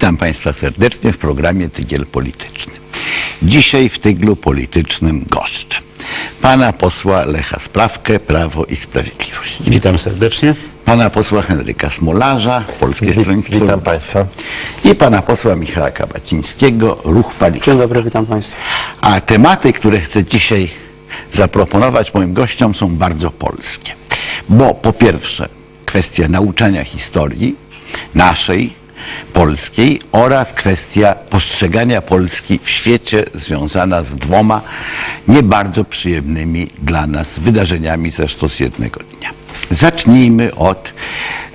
Państwa serdecznie w programie Tygiel Polityczny. Dzisiaj w Tyglu Politycznym goszczę pana posła Lecha Sprawkę, Prawo i Sprawiedliwość. Witam serdecznie. Pana posła Henryka Smolarza, Polskie Stronnictwo Witam Państwa. i pana posła Michała Kabacińskiego, Ruch Palikot. Dzień dobry, witam Państwa. A tematy, które chcę dzisiaj zaproponować moim gościom są bardzo polskie. Bo po pierwsze kwestia nauczania historii naszej, polskiej oraz kwestia postrzegania Polski w świecie związana z dwoma nie bardzo przyjemnymi dla nas wydarzeniami zresztą z jednego dnia. Zacznijmy od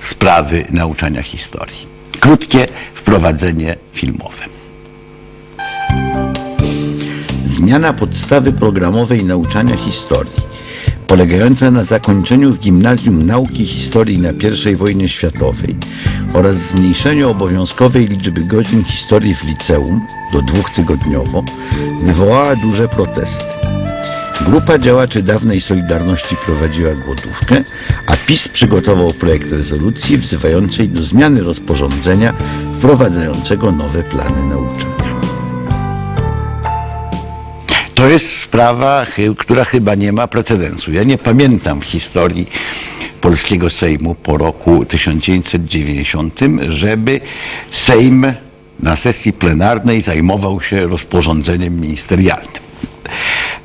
sprawy nauczania historii. Krótkie wprowadzenie filmowe. Zmiana podstawy programowej nauczania historii, polegająca na zakończeniu w gimnazjum nauki historii na I wojnie światowej oraz zmniejszeniu obowiązkowej liczby godzin historii w liceum do dwóch tygodniowo, wywołała duże protesty. Grupa działaczy dawnej Solidarności prowadziła głodówkę, a PiS przygotował projekt rezolucji wzywającej do zmiany rozporządzenia wprowadzającego nowe plany nauczania. To jest sprawa, która chyba nie ma precedensu. Ja nie pamiętam w historii polskiego Sejmu po roku 1990, żeby Sejm na sesji plenarnej zajmował się rozporządzeniem ministerialnym.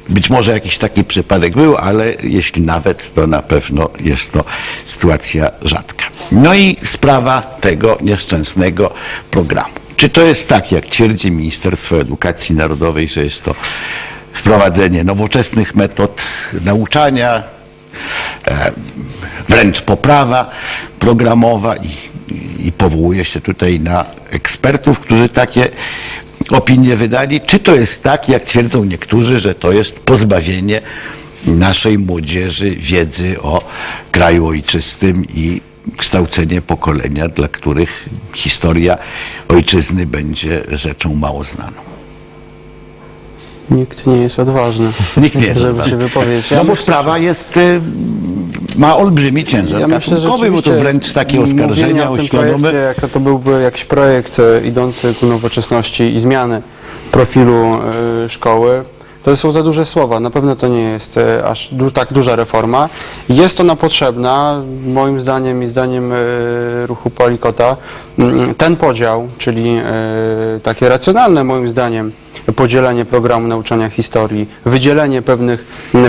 Być może jakiś taki przypadek był, ale jeśli nawet, to na pewno jest to sytuacja rzadka. No i sprawa tego nieszczęsnego programu. Czy to jest tak, jak twierdzi Ministerstwo Edukacji Narodowej, że jest to wprowadzenie nowoczesnych metod nauczania, e, wręcz poprawa programowa i, i powołuje się tutaj na ekspertów, którzy takie opinie wydali, czy to jest tak, jak twierdzą niektórzy, że to jest pozbawienie naszej młodzieży wiedzy o kraju ojczystym i kształcenie pokolenia, dla których historia ojczyzny będzie rzeczą mało znaną. Nikt nie jest odważny, Nikt nie jest żeby odważny. się wypowiedzieć. No Ja bo myślę, sprawa jest, y, ma olbrzymi ciężar ja myślę, że gatunkowy, bo to rzeczywiście wręcz takie mówienie oskarżenia o tym jako to byłby jakiś projekt e, idący ku nowoczesności i zmiany profilu e, szkoły, to są za duże słowa. Na pewno to nie jest e, aż du tak duża reforma. Jest ona potrzebna, moim zdaniem i zdaniem e, ruchu Polikota. Mm, Ten podział, czyli e, takie racjonalne moim zdaniem podzielenie programu nauczania historii, wydzielenie pewnych,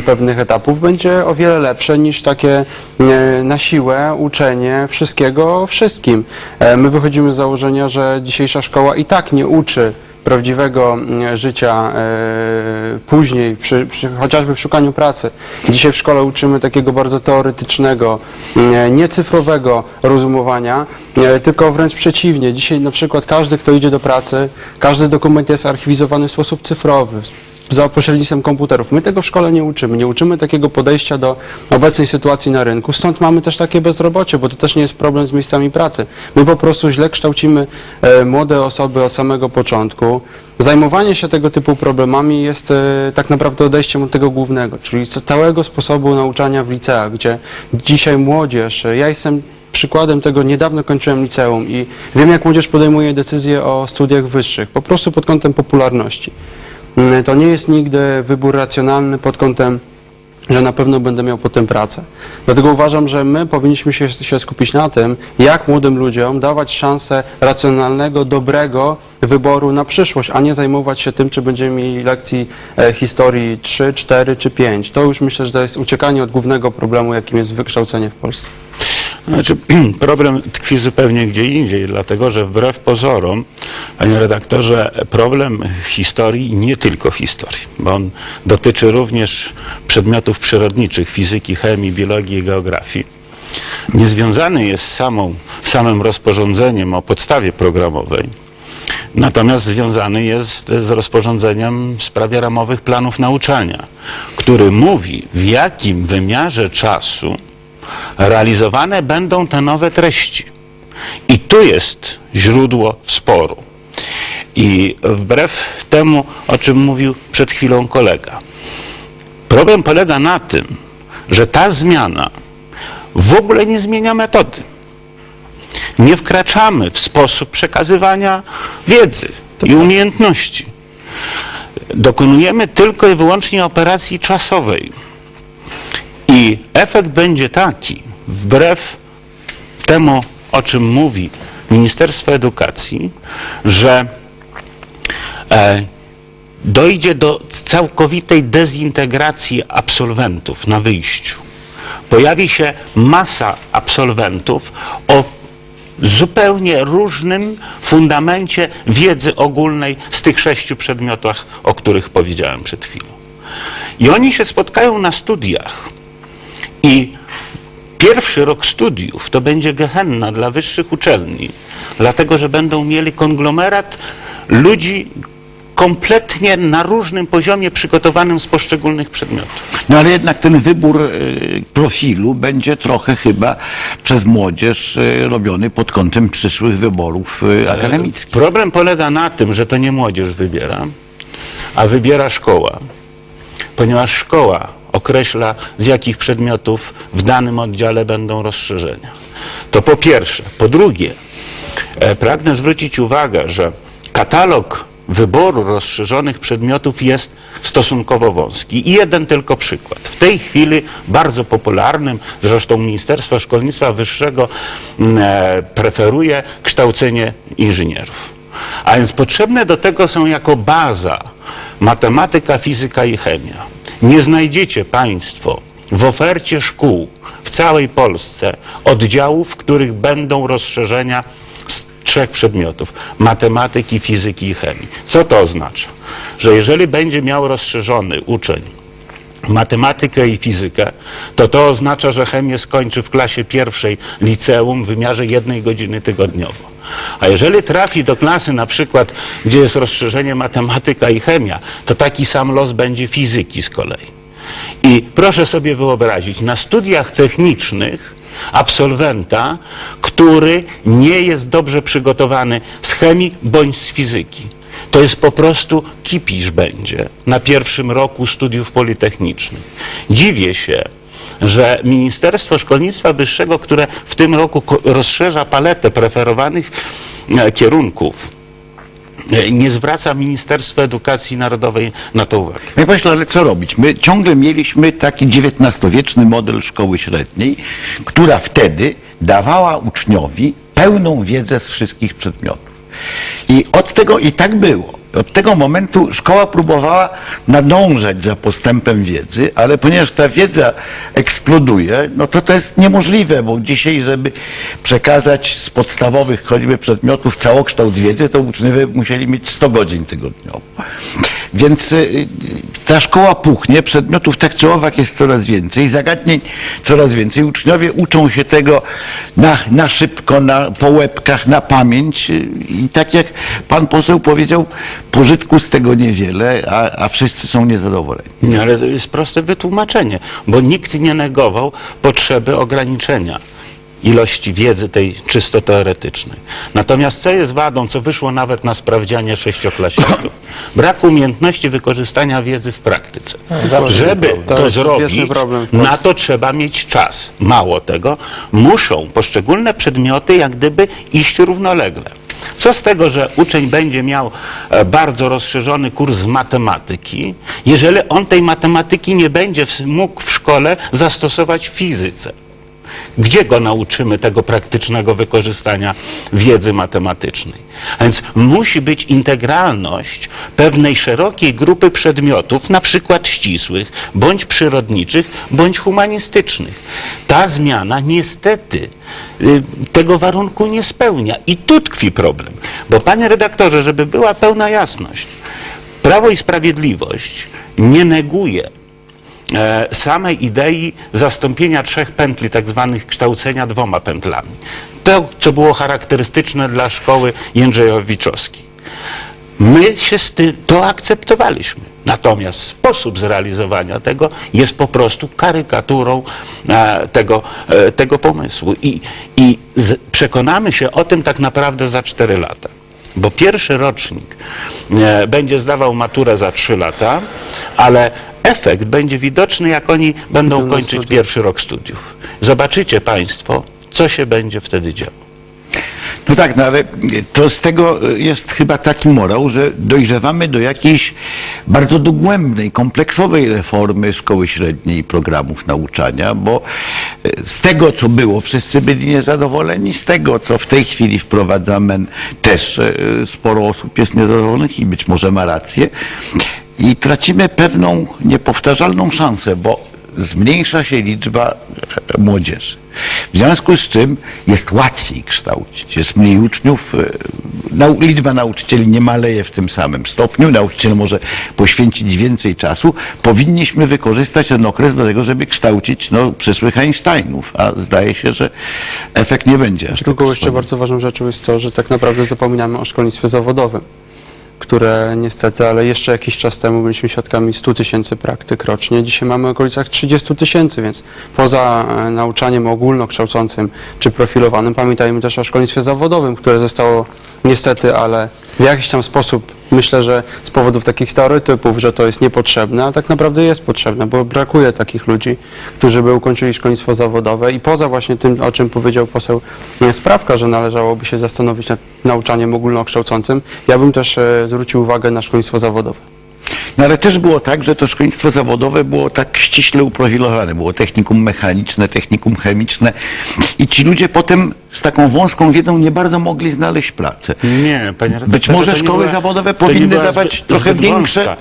pewnych etapów będzie o wiele lepsze niż takie e, na siłę uczenie wszystkiego wszystkim. E, My wychodzimy z założenia, że dzisiejsza szkoła i tak nie uczy prawdziwego mm, życia e, później, przy, przy, chociażby w szukaniu pracy. Dzisiaj w szkole uczymy takiego bardzo teoretycznego, e, niecyfrowego rozumowania, e, tylko wręcz przeciwnie. Dzisiaj na przykład każdy, kto idzie do pracy, każdy dokument jest archiwizowany w sposób cyfrowy, za pośrednictwem komputerów. My tego w szkole nie uczymy. Nie uczymy takiego podejścia do obecnej sytuacji na rynku. Stąd mamy też takie bezrobocie, bo to też nie jest problem z miejscami pracy. My po prostu źle kształcimy e, młode osoby od samego początku. Zajmowanie się tego typu problemami jest e, tak naprawdę odejściem od tego głównego, czyli ca- całego sposobu nauczania w liceach, gdzie dzisiaj młodzież, e, ja jestem przykładem tego, niedawno kończyłem liceum i wiem, jak młodzież podejmuje decyzje o studiach wyższych, po prostu pod kątem popularności. Mm, To nie jest nigdy wybór racjonalny pod kątem, że na pewno będę miał potem pracę. Dlatego uważam, że my powinniśmy się, się skupić na tym, jak młodym ludziom dawać szansę racjonalnego, dobrego wyboru na przyszłość, a nie zajmować się tym, czy będziemy mieli lekcji e, historii 3, 4 czy 5. To już myślę, że to jest uciekanie od głównego problemu, jakim jest wykształcenie w Polsce. Znaczy, problem tkwi zupełnie gdzie indziej, dlatego że wbrew pozorom, panie redaktorze, problem historii, nie tylko historii, bo on dotyczy również przedmiotów przyrodniczych, fizyki, chemii, biologii i geografii. Niezwiązany jest samą, samym rozporządzeniem o podstawie programowej, Natomiast związany jest z rozporządzeniem w sprawie ramowych planów nauczania, który mówi, w jakim wymiarze czasu realizowane będą te nowe treści. I tu jest źródło sporu. I wbrew temu, o czym mówił przed chwilą kolega, problem polega na tym, że ta zmiana w ogóle nie zmienia metody. nie wkraczamy w sposób przekazywania wiedzy i umiejętności. Dokonujemy tylko i wyłącznie operacji czasowej. I efekt będzie taki, wbrew temu, o czym mówi Ministerstwo Edukacji, że e, dojdzie do całkowitej dezintegracji absolwentów na wyjściu. Pojawi się masa absolwentów o zupełnie różnym fundamencie wiedzy ogólnej z tych sześciu przedmiotach, o których powiedziałem przed chwilą. I oni się spotkają na studiach i pierwszy rok studiów to będzie gehenna dla wyższych uczelni, dlatego że będą mieli konglomerat ludzi kompletnie na różnym poziomie przygotowanym z poszczególnych przedmiotów. No ale jednak ten wybór y, profilu będzie trochę chyba przez młodzież y, robiony pod kątem przyszłych wyborów y, akademickich. Problem polega na tym, że to nie młodzież wybiera, a wybiera szkoła. Ponieważ szkoła określa, z jakich przedmiotów w danym oddziale będą rozszerzenia. To po pierwsze. Po drugie, e, pragnę zwrócić uwagę, że katalog wyboru rozszerzonych przedmiotów jest stosunkowo wąski. I jeden tylko przykład. W tej chwili bardzo popularnym, zresztą Ministerstwo Szkolnictwa Wyższego mm, e, preferuje kształcenie inżynierów. A więc potrzebne do tego są jako baza matematyka, fizyka i chemia. Nie znajdziecie Państwo w ofercie szkół w całej Polsce oddziałów, w których będą rozszerzenia z trzech przedmiotów matematyki, fizyki i chemii. Co to oznacza? Że jeżeli będzie miał rozszerzony uczeń matematykę i fizykę, to to oznacza, że chemię skończy w klasie pierwszej liceum w wymiarze jednej godziny tygodniowo. A jeżeli trafi do klasy na przykład, gdzie jest rozszerzenie matematyka i chemia, to taki sam los będzie fizyki z kolei. I proszę sobie wyobrazić, na studiach technicznych absolwenta, który nie jest dobrze przygotowany z chemii bądź z fizyki. To jest po prostu kipisz będzie na pierwszym roku studiów politechnicznych. Dziwię się, że Ministerstwo Szkolnictwa Wyższego, które w tym roku rozszerza paletę preferowanych e, kierunków, e, nie zwraca Ministerstwo Edukacji Narodowej na to uwagę. Panie pośle, ale co robić? My ciągle mieliśmy taki XIX-wieczny model szkoły średniej, która wtedy dawała uczniowi pełną wiedzę z wszystkich przedmiotów. I od tego i tak było. Od tego momentu szkoła próbowała nadążać za postępem wiedzy, ale ponieważ ta wiedza eksploduje, no to to jest niemożliwe, bo dzisiaj, żeby przekazać z podstawowych choćby przedmiotów całokształt wiedzy, to uczniowie musieli mieć 100 godzin tygodniowo. Więc y, ta szkoła puchnie, przedmiotów tak czy owak jest coraz więcej, zagadnień coraz więcej. Uczniowie uczą się tego na, na szybko, na, po łebkach, na pamięć y, i tak jak pan poseł powiedział, pożytku z tego niewiele, a, a wszyscy są niezadowoleni. Nie, ale to jest proste wytłumaczenie, bo nikt nie negował potrzeby ograniczenia ilości wiedzy tej czysto teoretycznej. Natomiast co jest wadą, co wyszło nawet na sprawdzianie sześcioklasików? Brak umiejętności wykorzystania wiedzy w praktyce. Żeby To zrobić, problem na to trzeba mieć czas. Mało tego, muszą poszczególne przedmioty jak gdyby iść równolegle. Co z tego, że uczeń będzie miał e, bardzo rozszerzony kurs z matematyki, jeżeli on tej matematyki nie będzie mógł w szkole zastosować w fizyce? Gdzie go nauczymy tego praktycznego wykorzystania wiedzy matematycznej? A więc musi być integralność pewnej szerokiej grupy przedmiotów, na przykład ścisłych, bądź przyrodniczych, bądź humanistycznych. Ta zmiana niestety y, tego warunku nie spełnia. I tu tkwi problem. Bo panie redaktorze, żeby była pełna jasność, Prawo i Sprawiedliwość nie neguje samej idei zastąpienia trzech pętli, tak zwanych kształcenia dwoma pętlami. To, co było charakterystyczne dla szkoły Jędrzejowiczowskiej. My się z tym, to akceptowaliśmy. Natomiast sposób zrealizowania tego jest po prostu karykaturą e, tego, e, tego pomysłu. I, i z, przekonamy się o tym tak naprawdę za 4 lata. Bo pierwszy rocznik e, będzie zdawał maturę za 3 lata, ale efekt będzie widoczny, jak oni będą kończyć pierwszy rok studiów. Zobaczycie Państwo, co się będzie wtedy działo. No tak, no ale to z tego jest chyba taki morał, że dojrzewamy do jakiejś bardzo dogłębnej, kompleksowej reformy szkoły średniej i programów nauczania, bo z tego, co było, wszyscy byli niezadowoleni, z tego, co w tej chwili wprowadzamy, też e, sporo osób jest niezadowolonych i być może ma rację. I tracimy pewną niepowtarzalną szansę, bo zmniejsza się liczba e, młodzieży. W związku z czym jest łatwiej kształcić, jest mniej uczniów, e, nau, liczba nauczycieli nie maleje w tym samym stopniu, nauczyciel może poświęcić więcej czasu. Powinniśmy wykorzystać ten okres do tego, żeby kształcić no, przyszłych Einsteinów, a zdaje się, że efekt nie będzie aż Drugą tak jeszcze bardzo ważną rzeczą jest to, że tak naprawdę zapominamy o szkolnictwie zawodowym, które niestety, ale jeszcze jakiś czas temu byliśmy świadkami 100 tysięcy praktyk rocznie. Dzisiaj mamy w okolicach 30 tysięcy, więc poza e, nauczaniem ogólnokształcącym czy profilowanym, pamiętajmy też o szkolnictwie zawodowym, które zostało niestety, ale w jakiś tam sposób, myślę, że z powodów takich stereotypów, że to jest niepotrzebne, ale tak naprawdę jest potrzebne, bo brakuje takich ludzi, którzy by ukończyli szkolnictwo zawodowe i poza właśnie tym, o czym powiedział poseł e, Sprawka, że należałoby się zastanowić nad nauczaniem ogólnokształcącym, ja bym też e, zwrócił uwagę na szkolnictwo zawodowe. No ale też było tak, że to szkolnictwo zawodowe było tak ściśle uprofilowane. Było technikum mechaniczne, technikum chemiczne i ci ludzie potem z taką wąską wiedzą nie bardzo mogli znaleźć pracę. Nie, panie redaktorze. Być może szkoły była- zawodowe powinny dawać trochę większe, wąska.